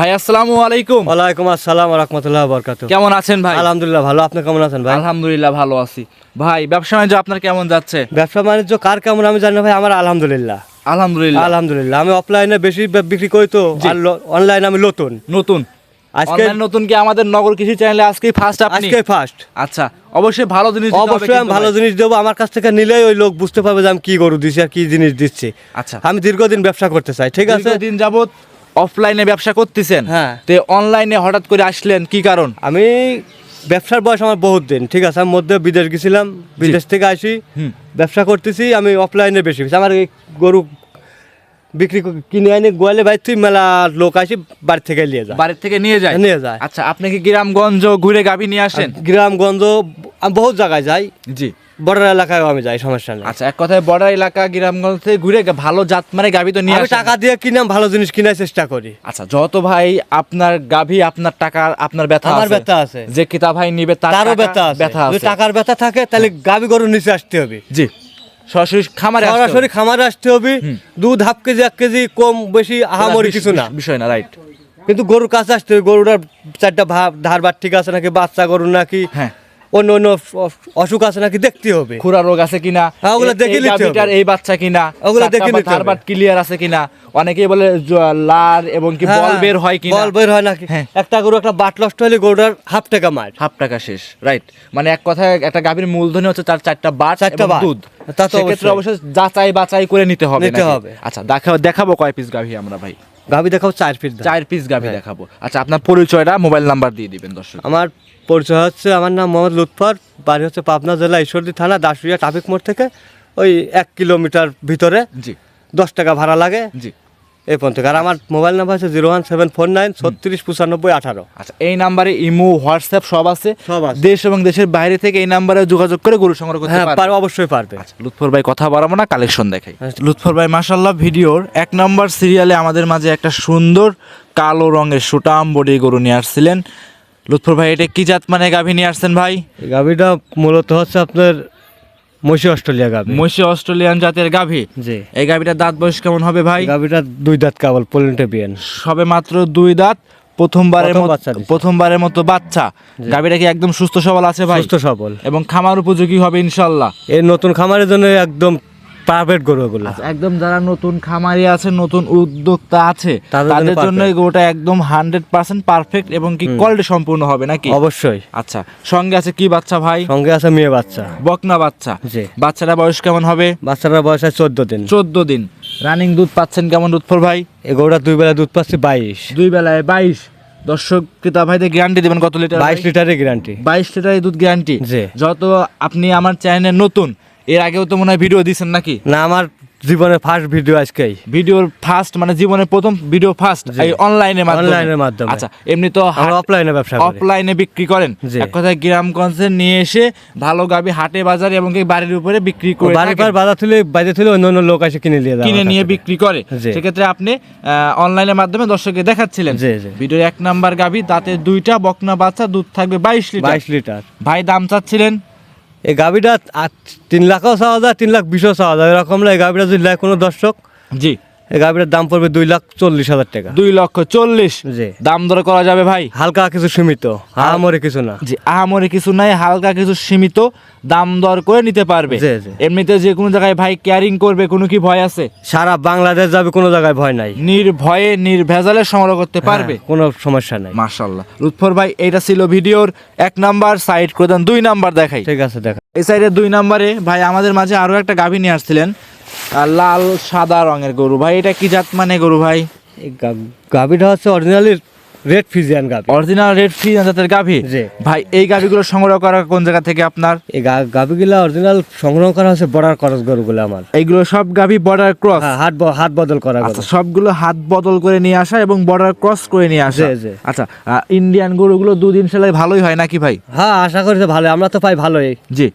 ভাই আসসালামু আলাইকুম। ওয়ালাইকুম আসসালাম রহমতুল্লাহ বরকাত কেমন আছেন ভাই? আলহামদুলিল্লাহ ভালো। আপনি কেমন আছেন ভাই? আলহামদুলিল্লাহ ভালো আছি। ভাই ব্যবসা বাণিজ্য আপনার কেমন যাচ্ছে? ব্যবসা বাণিজ্য কার কেমন আমি জানি না ভাই আমার আলহামদুলিল্লাহ। আলহামদুলিল্লাহ। আলহামদুলিল্লাহ আমি অফলাইনে বেশি বিক্রি করি তো আর অনলাইনে আমি নতুন। নতুন? আজকে নতুন কি আমাদের নগর কৃষি চ্যানেলে আজকে ফার্স্ট আপনি? আজকে ফার্স্ট আচ্ছা অবশ্যই ভালো জিনিস অবশ্যই আমি ভালো জিনিস দেবো। আমার কাছ থেকে নিলেই ওই লোক বুঝতে পারবে যে আমি কি গরু দিচ্ছি আর কি জিনিস দিচ্ছি। আচ্ছা। আমি দীর্ঘদিন ব্যবসা করতে চাই ঠিক আছে? দিন যাবত অফলাইনে ব্যবসা করতেছেন হ্যাঁ। তে অনলাইনে হঠাৎ করে আসলেন কি কারণ? আমি ব্যবসার বয়স আমার বহুত দিন ঠিক আছে? আমি মধ্যে বিদেশ গেছিলাম বিদেশ থেকে আসি ব্যবসা করতেছি আমি অফলাইনে বেশি আমার গরু বিক্রি কিনে আনি গোয়ালে ভাই তুই মেলা লোক আসি বাড়ি থেকে নিয়ে যায়। বাড়ির থেকে নিয়ে যায়? নিয়ে যায়। আচ্ছা আপনি কি গ্রামগঞ্জ ঘুরে গাভী নিয়ে আসেন? গ্রামগঞ্জ আমি বহুত জায়গায় যাই। জি। বর্ডার এলাকায় আমি যাই সমস্যা নেই। আচ্ছা এক কথায় বর্ডার এলাকা গ্রামগঞ্জ থেকে ঘুরে ভালো জাত মানে গাভী তো নিয়ে আমি টাকা দিয়ে কিনে আমি ভালো জিনিস কেনার চেষ্টা করি। আচ্ছা যত ভাই আপনার গাভী আপনার টাকা আপনার ব্যথা আমার ব্যথা আছে। যে কিতা ভাই নিবে তার তারও ব্যথা আছে। ব্যথা আছে। টাকার ব্যথা থাকে তাহলে গাবি গরু নিচে আসতে হবে। জি। সরাসরি খামারে সরাসরি খামারে আসতে হবে। দুধ হাফ কেজি এক কেজি কম বেশি আহামরি কিছু না। বিষয় না রাইট কিন্তু গরুর কাছে আসতে হবে। গরুটার চারটা ভাব ধারবার ঠিক আছে নাকি? বাচ্চা গরু নাকি? হ্যাঁ। অন্য অন্য অসুখ আছে নাকি দেখতে হবে। খুরা রোগ আছে কিনা? হ্যাঁ, ওগুলো দেখে নিতে হবে। এই বাচ্চা কিনা? ওগুলো দেখে নিতে হবে। ক্লিয়ার আছে কিনা? অনেকেই বলে লার এবং কি হ্যাঁ, বল বের হয় কিনা? বল বের হয় নাকি? হ্যাঁ। একটা গরু একটা বাট নষ্ট হলে গরুটার হাফ টাকা মার। হাফ টাকা শেষ রাইট মানে এক কথায় একটা গাভীর মূলধনী হচ্ছে তার চারটা বাট চারটা দুধ। তা তো অবশ্যই। যাচাই বাছাই করে নিতে হবে নিতে হবে। আচ্ছা দেখাবো কয় পিস গাভী আমরা ভাই। গাবি দেখাবো চার পিস চার পিস গাভী হ্যাঁ। দেখাবো। আচ্ছা আপনার পরিচয়টা মোবাইল নাম্বার দিয়ে দিবেন দর্শক। আমার পরিচয় হচ্ছে আমার নাম মোহাম্মদ লুৎফর বাড়ি হচ্ছে পাবনা জেলা ঈশ্বরদী থানা দাসুরিয়া ট্রাফিক মোড় থেকে ওই এক কিলোমিটার ভিতরে। জি। দশ টাকা ভাড়া লাগে। জি। এই পর্যন্ত আর আমার মোবাইল নাম্বার আছে zero one seven four nine ছত্রিশ পঁচানব্বই আঠারো। আচ্ছা এই নাম্বারে ইমো হোয়াটসঅ্যাপ সব আছে? সব আছে। দেশ এবং দেশের বাইরে থেকে এই নাম্বারে যোগাযোগ করে গরু সংগ্রহ করতে হ্যাঁ পারবে। অবশ্যই পারবে। আচ্ছা লুৎফর ভাই কথা বাড়াবো না কালেকশন দেখাই। আচ্ছা। লুৎফর ভাই মাশাল্লাহ ভিডিওর এক নম্বর সিরিয়ালে আমাদের মাঝে একটা সুন্দর কালো রঙের সুটাম বডি গরু নিয়ে আসছিলেন। লুৎফর ভাই এটা কি জাত মানে গাভী নিয়ে আসছেন ভাই? গাভীটা মূলত হচ্ছে আপনার অস্ট্রেলিয়া গাভী। মহিষী অস্ট্রেলিয়ান জাতের গাভী। জি। এই গাভীটার দাঁত বয়স কেমন হবে ভাই? গাভীটা দুই দাঁত কেবল সবে মাত্র দুই দাঁত প্রথমবারের মতো বাচ্চা প্রথমবারের মতো বাচ্চা। গাভীটা কি একদম সুস্থ সবল আছে ভাই? সুস্থ সবল। এবং খামার উপযোগী হবে ইনশাল্লাহ। এই নতুন খামারের জন্য একদম পারফেক্ট গরু এগুলো। আচ্ছা, একদম যারা নতুন খামারি আছে নতুন উদ্যোক্তা আছে তাদের জন্য এই গরুটা একদম হান্ড্রেড পার্সেন্ট পারফেক্ট এবং কি কোয়ালিটি সম্পূর্ণ হবে নাকি? অবশ্যই। আচ্ছা সঙ্গে আছে কি বাচ্চা ভাই? সঙ্গে আছে মেয়ে বাচ্চা। বকনা বাচ্চা। জি। বাচ্চাটা বয়স কেমন হবে? বাচ্চাটার বয়স আছে চোদ্দ দিন। চোদ্দ দিন। রানিং দুধ পাচ্ছেন কেমন দুধফর ভাই? এই গরুটা দুই বেলা দুধ পাচ্ছে বাইশ। দুই বেলায় বাইশ। দর্শক ক্রেতা ভাইদের গ্যারান্টি দেবেন কত লিটার বাইশ লিটারের গ্যারান্টি বাইশ লিটারের দুধ গ্যারান্টি। যত আপনি আমার চ্যানেলে নতুন এর আগেও তো মনে হয় ভিডিও দিয়েছেন নাকি না আমার জীবনের ফার্স্ট ভিডিও আজকেই ভিডিওর ফার্স্ট মানে জীবনের প্রথম ভিডিও ফার্স্ট। এই অনলাইনের মাধ্যমে অনলাইনের মাধ্যমে। আচ্ছা এমনি তো অফলাইনে ব্যবসা অফলাইনে বিক্রি করেন। এক কথায় গ্রামগঞ্জে নিয়ে এসে ভালো গাবি হাটে বাজারে এবং বাড়ির উপরে বিক্রি করে বাড়ি থাকেন। পার বাজার তুলে বাইরে তুলে অন্য অন্য লোক এসে কিনে নিয়ে যায় কিনে নিয়ে বিক্রি করে। সেক্ষেত্রে আপনি অনলাইনের মাধ্যমে দর্শককে দেখাচ্ছিলেন। ভিডিওর এক নাম্বার গাবি তাতে দুইটা বকনা বাচ্চা দুধ থাকবে বাইশ লিটার বাইশ লিটার ভাই দাম চাচ্ছিলেন এই গাভিটা তিন লাখও চাওয়া যায়, তিন লাখ বিশও চাওয়া যায়। এরকম না, এই গাভিটা যদি লাগে কোনো দর্শক, জি। এই গাভিটার দাম পড়বে দুই লাখ চল্লিশ হাজার টাকা। দুই লক্ষ চল্লিশ। জি। দাম দর করা যাবে ভাই? হালকা কিছু সীমিত কিছু না। জি আহামরি কিছু নাই হালকা কিছু সীমিত দাম দর করে নিতে পারবে। জি, জি। এমনিতে যে কোনো জায়গায় ভাই ক্যারিং করবে কোনো কি ভয় আছে? সারা বাংলাদেশ যাবে কোনো জায়গায় ভয় নাই। নির্ভয়ে নির্ভেজালে সংগ্রহ করতে পারবে? হ্যাঁ, কোনো সমস্যা নাই। মাশাল্লাহ লুৎফর ভাই এটা ছিল ভিডিওর এক নাম্বার সাইড করে দেন দুই নাম্বার দেখাই। ঠিক আছে দেখা। এই সাইডে দুই নাম্বারে ভাই আমাদের মাঝে আরও একটা গাভী নিয়ে আসছিলেন। লাল সাদা রঙের গরু। ভাই এটা কি জাত মানে গরু ভাই? গাভিটা হচ্ছে অরিজিনালি রেড ফিজিয়ান গাভি। অরিজিনাল রেড ফ্রি জাতের গাভী? ভাই এই গাভীগুলো সংগ্রহ করা কোন জায়গা থেকে আপনার? এই গাভিগুলা অরিজিনাল সংগ্রহ করা হচ্ছে বর্ডার খরচ গরুগুলো আমার। এইগুলো সব গাভী বর্ডার ক্রস হ্যাঁ হাত হাত বদল করা আচ্ছা সবগুলো হাত বদল করে নিয়ে আসা এবং বর্ডার ক্রস করে নিয়ে আসা। আচ্ছা ইন্ডিয়ান গরুগুলো দুদিন সেলাই ভালোই হয় নাকি ভাই? হ্যাঁ আশা করি ভালো আমরা তো পাই ভালোই। জি।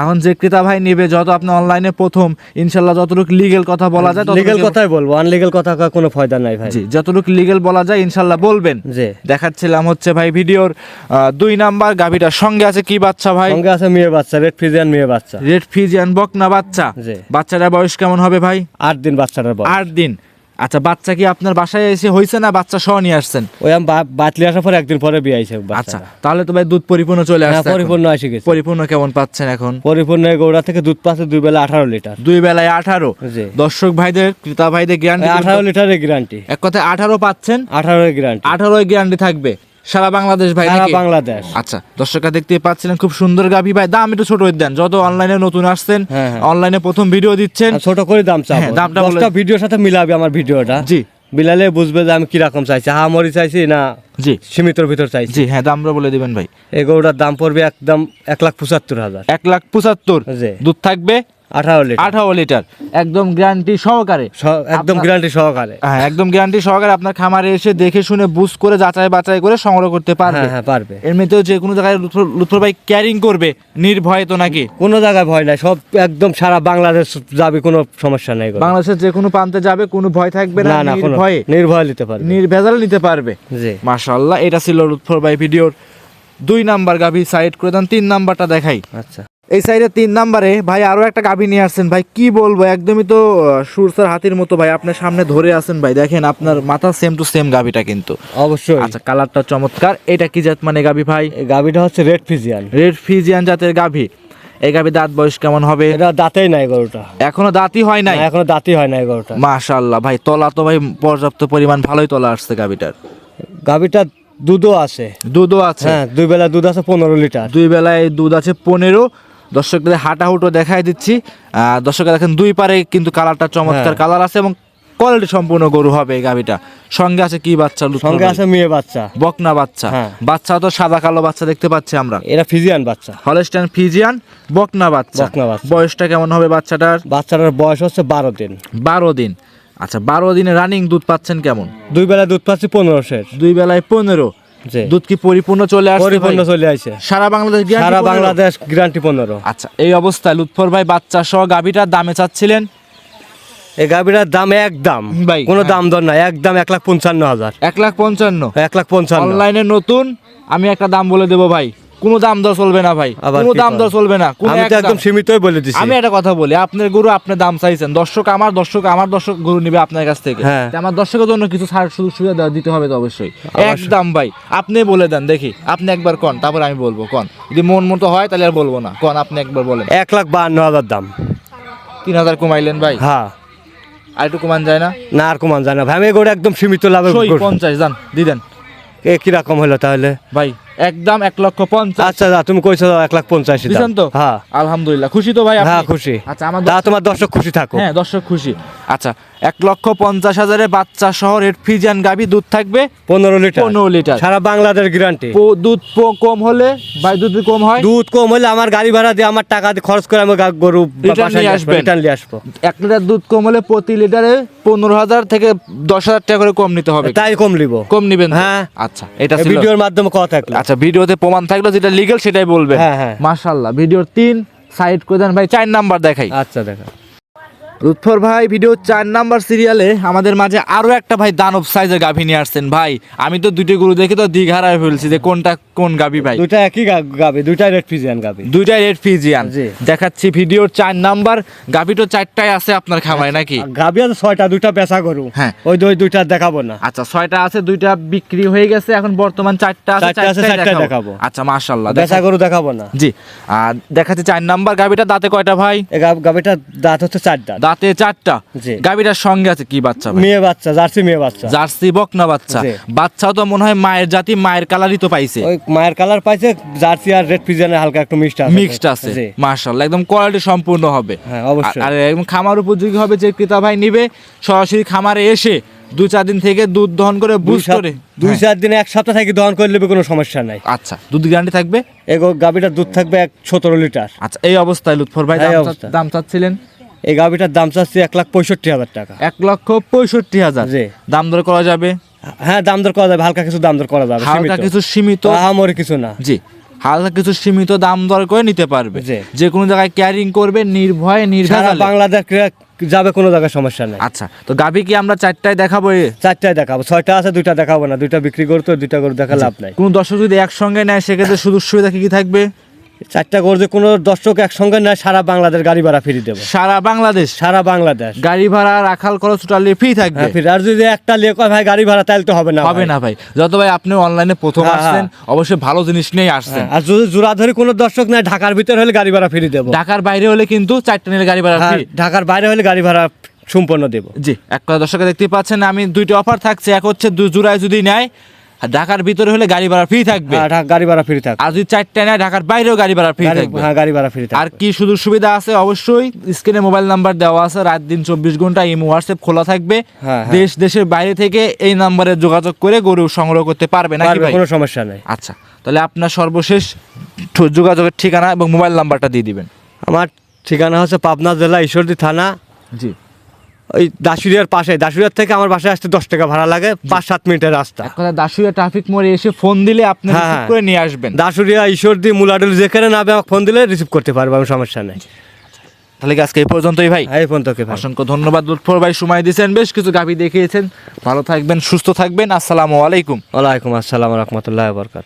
এখন যে ক্রেতা ভাই নেবে যত আপনি অনলাইনে প্রথম ইনশাল্লাহ যতটুকু লিগেল কথা বলা যায় লিগেল কথাই বলব আনলিগেল কথা কোনো ফায়দা নাই ভাই। জি যতটুকু লিগেল বলা যায় ইনশাল্লাহ বলবেন। জি। দেখাচ্ছিলাম হচ্ছে ভাই ভিডিওর দুই নাম্বার গাভীটার সঙ্গে আছে কি বাচ্চা ভাই? সঙ্গে আছে মেয়ে বাচ্চা রেড ফিজিয়ান মেয়ে বাচ্চা। রেড ফিজিয়ান বকনা বাচ্চা। বাচ্চাটার বয়স কেমন হবে ভাই? আট দিন বাচ্চাটার বয়স। আট দিন। আচ্ছা বাচ্চা কি আপনার বাসায় এসে হয়েছে না বাচ্চা সহ নিয়ে আসছেন? ওই আমি বাতলি আসার পর একদিন পরে বিয়ে আইছে আচ্ছা তাহলে তো ভাই দুধ পরিপূর্ণ চলে হ্যাঁ আসছে পরিপূর্ণ এসে গেছে। পরিপূর্ণ কেমন পাচ্ছেন এখন? পরিপূর্ণ গৌড়া থেকে দুধ পাচ্ছে দুই বেলা আঠারো লিটার। দুই বেলায় আঠারো? দর্শক ভাইদের ক্রেতা ভাইদের গ্যারান্টি আঠারো লিটারের গ্যারান্টি এক কথায় আঠারো পাচ্ছেন? আঠারো গ্যারান্টি আঠারো গ্যারান্টি থাকবে। সারা বাংলাদেশ ভাই সারা বাংলাদেশ। আচ্ছা দর্শকরা দেখতে পাচ্ছিলেন খুব সুন্দর গাভি। ভাই দাম একটু ছোট দেন যত অনলাইনে নতুন আসছেন হ্যাঁ, হ্যাঁ। অনলাইনে প্রথম ভিডিও দিচ্ছেন। ছোট করে দাম চাবো। হ্যাঁ, দামটা বলে- দশটা ভিডিওর সাথে মিলাবে আমার ভিডিওটা জি। মিলালে বুঝবে যে আমি কীরকম চাইছি হামরি চাইছি না জি। সীমিতর ভিতর চাইছি। জি হ্যাঁ দামটা বলে দিবেন ভাই। এই গরুটার দাম পড়বে একদম এক লাখ পঁচাত্তর হাজার। এক লাখ পঁচাত্তর। দুধ থাকবে আঠারো লিটার। আঠারো লিটার। একদম গ্যারান্টি সহকারে। একদম গ্যারান্টি সহকারে। হ্যাঁ একদম গ্যারান্টি সহকারে আপনার খামারে এসে দেখে শুনে বুঝ করে যাচাই বাছাই করে সংগ্রহ করতে পারবে। হ্যাঁ হ্যাঁ পারবে। এমনিতেও যে কোনো জায়গায় লুৎফর- লুৎফর ভাই ক্যারিং করবে নির্ভয়ে তো নাকি? কোনো জায়গায় ভয় নাই সব একদম সারা বাংলাদেশ যাবে কোনো সমস্যা নাই বাংলাদেশের যে কোনো প্রান্তে যাবে কোনো ভয় থাকবে না না নির্ভয় নিতে পারবে। নির্ভেজাল নিতে পারবে। জি। মাশাআল্লাহ এটা ছিল লুৎফর ভাই ভিডিওর দুই নাম্বার গাভি সাইড করে দেন তিন নাম্বারটা দেখাই। আচ্ছা। এই সাইডে তিন নাম্বারে ভাই আরও একটা গাভী নিয়ে আসছেন। ভাই কি বলব একদমই তো সুরসার হাতির মতো ভাই। আপনার সামনে ধরে আছেন ভাই। দেখেন আপনার মাথা সেম টু সেম গাভীটা কিন্তু। অবশ্যই। আচ্ছা কালারটা চমৎকার। এটা কি জাত মানে গাভী ভাই? গাভিটা হচ্ছে রেড ফিজিয়ান রেড ফিজিয়ান জাতের গাভী। এই গাভী দাঁত বয়স কেমন হবে? এটা দাঁতেই নাই গরুটা। এখনও দাঁতই হয় নাই? এখনও দাঁতই হয় নাই গরুটা। মাশাআল্লাহ ভাই তলা তো ভাই পর্যাপ্ত পরিমাণ ভালোই তলা আসছে গাভীটার। গাভীটা দুধও আছে। দুধও আছে? হ্যাঁ দুই বেলা দুধ আছে পনেরো লিটার। দুই বেলায় দুধ আছে পনেরো। দর্শকদের হাঁটা হুটো দেখাই দিচ্ছি। আহ, দর্শকরা দেখেন দুই পারে কিন্তু কালারটা চমৎকার হ্যাঁ। কালার আছে এবং কোয়ালিটি সম্পূর্ণ গরু হবে এই গাভিটা। সঙ্গে আছে কি বাচ্চা? সঙ্গে আছে মেয়ে বাচ্চা। বকনা বাচ্চা। হ্যাঁ। বাচ্চা তো সাদা কালো বাচ্চা দেখতে পাচ্ছি আমরা। এরা ফিজিয়ান বাচ্চা। হলস্টাইন ফিজিয়ান বকনা বাচ্চা। বকনা বাচ্চা। বয়সটা কেমন হবে বাচ্চাটার? বাচ্চাটার বয়স হচ্ছে বারো দিন। বারো দিন। আচ্ছা বারো দিনে রানিং দুধ পাচ্ছেন কেমন? দুই বেলায় দুধ পাচ্ছি পনেরো শেষ। দুই বেলায় পনেরো। দুধ কি পরিপূর্ণ চলে আসে পরিপূর্ণ চলে আসে। সারা বাংলাদেশ সারা বাংলাদেশ গ্যারান্টি পনেরো। আচ্ছা এই অবস্থায় লুৎফর ভাই বাচ্চা সহ গাভিটার দামে চাচ্ছিলেন? এই গাভীটার দাম একদম ভাই, কোনো হ্যাঁ। দাম দর নাই একদম এক লাখ পঞ্চান্ন হাজার। এক লাখ পঞ্চান্ন? এক লাখ পঞ্চান্ন। অনলাইনে নতুন? আমি একটা দাম বলে দেবো ভাই। কোনো দাম দর চলবে না ভাই কোনো দাম দর চলবে না আমি তো একদম দাম। সীমিতই বলে দিছি। আমি একটা কথা বলি আপনার গরু আপনার দাম চাইছেন দর্শক আমার দর্শক আমার দর্শক গরু নিবে আপনার কাছ থেকে। হ্যাঁ। আমার দর্শকের জন্য কিছু ছাড় সুযোগ সুবিধা দিতে হবে তো অবশ্যই। অবশ্যই। একদম ভাই আপনি বলে দেন দেখি আপনি একবার কন তারপর আমি বলব কন। যদি মন মতো হয় তাহলে আর বলব না। কন আপনি একবার বলেন। এক লাখ বাহান্ন হাজার দাম। তিন হাজার কমাইলেন ভাই? হ্যাঁ। আর একটু কমান যায় না? না আর কমান যায় না ভাই। আমি গোটা একদম সীমিত গরু। পঞ্চাশ দান। দিদেন এ কীরকম হলো তাহলে? ভাই একদম এক লক্ষ পঞ্চাশ। আচ্ছা তুমি কইছো এক লাখ পঞ্চাশি দিছেন তো? হ্যাঁ। আলহামদুলিল্লাহ। খুশি তো ভাই হ্যাঁ খুশি। আচ্ছা আমার তোমার দর্শক খুশি থাকো হ্যাঁ দর্শক খুশি। আচ্ছা এক লক্ষ পঞ্চাশ হাজারে বাচ্চা সহ রেড গাবি দুধ থাকবে পনেরো লিটার। পনেরো লিটার। সারা বাংলাদেশ গ্যারান্টি দুধ কম হলে ভাই দুধ কম হয়? দুধ কম হলে আমার গাড়ি ভাড়া দিয়ে আমার টাকা দিয়ে খরচ করে আমি গরু। রিটার্ন নিয়ে আসব এক লিটার দুধ কম হলে প্রতি লিটারে পনেরো হাজার থেকে দশ হাজার টাকা করে কম নিতে হবে। তাই কম লিব কম নিবেন হ্যাঁ। আচ্ছা এটা ভিডিওর মাধ্যমে কথা থাকল। আচ্ছা ভিডিওতে প্রমাণ থাকল যেটা লিগেল সেটাই বলবে হ্যাঁ, হ্যাঁ। মাশাল্লাহ ভিডিওর তিন সাইড করে দেন। ভাই চার নাম্বার দেখাই। আচ্ছা দেখা। লুৎফর ভাই ভিডিও চার নাম্বার সিরিয়ালে আমাদের মাঝে আরও একটা ভাই দানব সাইজের গাভী নিয়ে আসছেন। ভাই আমি তো দুইটা গরু দেখে তো দিঘারায় ফেলছি যে কোনটা কোন গাভী ভাই? দুইটা একই গা- গাবি দুইটা রেড ফিজিয়ান গাবি দুইটা রেড ফিজিয়ান। দেখাচ্ছি ভিডিওর চার নাম্বার। গাভী তো চারটায় আছে আপনার খামারে নাকি? গাবি আছে ছয়টা দুইটা বেচা গরু। হ্যাঁ। ওই দুই দুইটা দেখাবো না। আচ্ছা ছয়টা আছে দুইটা বিক্রি হয়ে গেছে এখন বর্তমান চারটা আছে চারটা দেখাবো। আচ্ছা মাশাল্লাহ বেচা গরু দেখাবো না। জি আর দেখাচ্ছি চার নাম্বার গাভীটা দাঁতে কয়টা ভাই? এই গা- দাঁত হচ্ছে চারটা। দাঁত দাঁতে চারটা। গাভীটার সঙ্গে আছে কি বাচ্চা মেয়ে বাচ্চা জার্সি মেয়ে বাচ্চা। জার্সি বকনা বাচ্চা। জি। বাচ্চাও তো মনে হয় মায়ের জাতি মায়ের কালারই তো পাইছে। ওই মায়ের কালার পাইছে জার্সি আর রেড ফিজিয়ানের হালকা একটু মিক্সড আছে। মিক্সড আছে। জি। মার্শাল্লাহ একদম কোয়ালিটি সম্পূর্ণ হবে। হ্যাঁ, অবশ্যই। আর একদম খামার উপযোগী হবে যে ক্রেতা ভাই নিবে সরাসরি খামারে এসে দু চার দিন থেকে দুধ দহন করে বুঝ করে দুই হ্যাঁ, চার দিনে এক সপ্তাহ থেকে দহন করে নেবে কোনো সমস্যা নাই। আচ্ছা দুধ গ্যারান্টি থাকবে? এই গো- গাবিটার দুধ থাকবে এক সতেরো লিটার। আচ্ছা এই অবস্থায় লুৎফর ভাই। দাম চাচ্ছিলেন? এই গাবিটার দাম চাচ্ছি এক লাখ পঁয়ষট্টি হাজার টাকা। এক লক্ষ পঁয়ষট্টি হাজার। জি। দাম দর করা যাবে? হ্যাঁ দাম দর করা যাবে হালকা কিছু দাম দর করা যাবে হালকা সীমিত। কিছু সীমিত? আহামরি কিছু না। জি। হালকা কিছু সীমিত দাম দর করে নিতে পারবে। জি। যে কোনো জায়গায় ক্যারিং করবে নির্ভয়ে সারা নির্ভেজালে বাংলাদেশ যাবে কোনো জায়গায় সমস্যা নেই। আচ্ছা তো গাভী কি আমরা চারটায় দেখাবো এ? চারটায় দেখাবো ছয়টা আছে দুইটা দেখাবো না দুইটা বিক্রি করতে দুইটা করে দেখা লাভ নাই। কোন দর্শক যদি একসঙ্গে নেয় সেক্ষেত্রে সুযোগ সুবিধা কি কি থাকবে? চারটা গরু যে কোনো দর্শক একসঙ্গে নেয় সারা বাংলাদেশ গাড়ি ভাড়া ফ্রি দেবো। সারা বাংলাদেশ? সারা বাংলাদেশ। গাড়ি ভাড়া রাখাল খরচ টোটালি ফ্রি থাকবে? হ্যাঁ। আর যদি একটা লিয়ে কয় ভাই গাড়ি ভাড়া তাহলে তো হবে না হবে না ভাই। যত ভাই আপনি অনলাইনে প্রথম হ্যাঁ, আসছেন অবশ্যই ভালো জিনিস নিয়ে আসছেন। হ্যাঁ, আর যদি জোড়া ধরে কোনো দর্শক নেয় ঢাকার ভিতরে হলে গাড়ি ভাড়া ফ্রি দেবো। ঢাকার বাইরে হলে কিন্তু চারটে নিলে গাড়ি ভাড়া হ্যাঁ, ফ্রি ঢাকার বাইরে হলে গাড়ি ভাড়া সম্পূর্ণ দেবো। জি এক কথা দর্শক দেখতে পাচ্ছেন আমি দুইটা অফার থাকছে। এক হচ্ছে দু জোড়ায় যদি নেয় ঢাকার ভিতরে হলে গাড়ি ভাড়া ফ্রি থাকবে। হ্যাঁ, গাড়ি ভাড়া ফ্রি থাকবে। আর যদি চারটে নেয় ঢাকার বাইরেও গাড়ি ভাড়া ফ্রি থাকবে। হ্যাঁ গাড়ি ভাড়া ফ্রি থাকবে। আর কি সুযোগ সুবিধা আছে? অবশ্যই স্ক্রিনে মোবাইল নাম্বার দেওয়া আছে। রাত দিন চব্বিশ ঘণ্টা ইমো হোয়াটসঅ্যাপ খোলা থাকবে। হ্যাঁ, হ্যাঁ। দেশ দেশের বাইরে থেকে এই নাম্বারে যোগাযোগ করে গরু সংগ্রহ করতে পারবে না কোনো সমস্যা নেই। আচ্ছা তাহলে আপনার সর্বশেষ যোগাযোগের ঠিকানা এবং মোবাইল নাম্বারটা দিয়ে দিবেন। আমার ঠিকানা হচ্ছে পাবনা জেলা ঈশ্বরদী থানা। জি। ওই দাসুরিয়ার পাশে। দাসুরিয়ার থেকে আমার বাসায় আসতে দশ টাকা ভাড়া লাগে পাঁচ সাত মিনিটের রাস্তা। দাসুয়া ট্রাফিক মোড়ে এসে ফোন দিলে আপনি হ্যাঁ, হ্যাঁ। করে নিয়ে আসবেন। দাসুরিয়া ঈশ্বরদী মুলাডুল যেখানে নামে আমাকে ফোন দিলে রিসিভ করতে পারব আমি সমস্যা নেই। তাহলে কি আজকে এই পর্যন্তই ভাই? এই ফোন তোকে ভাই। অসংখ্য ধন্যবাদ লুৎফর ভাই সময় দিয়েছেন বেশ কিছু গাভি দেখিয়েছেন। ভালো থাকবেন সুস্থ থাকবেন আসসালামু আলাইকুম। ওয়ালাইকুম আসসালাম রহমতুল্লাহ বরকাত